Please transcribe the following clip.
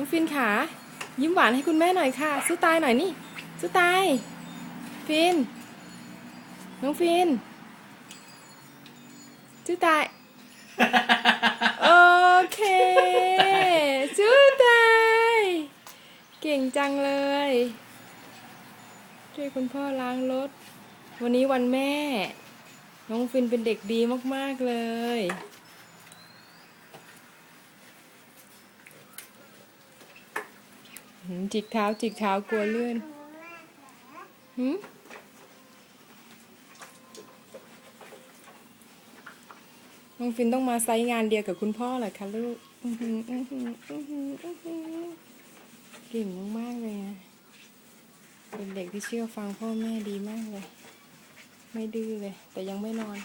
น้องฟินขายิ้มหวานให้คุณแม่หน่อยค่ะ สู้ตายหน่อยนี่ สู้ตาย ฟิน น้องฟิน สู้ตาย โอเค สู้ตาย เก่งจังเลยช่วยคุณพ่อล้างรถ วันนี้วันแม่ น้องฟินเป็นเด็กดีมาก ๆ เลย หืม จิกเท้าจิกเท้ากลัวเลื่อนหืมน้องฟินต้องมาไซงานเดียวกับคุณพ่อเหรอคะลูกเก่งมากๆเลยอะเป็นเด็กที่เชื่อฟังพ่อแม่ดีมากเลย ไม่ดื้อเลย แต่ยังไม่นอน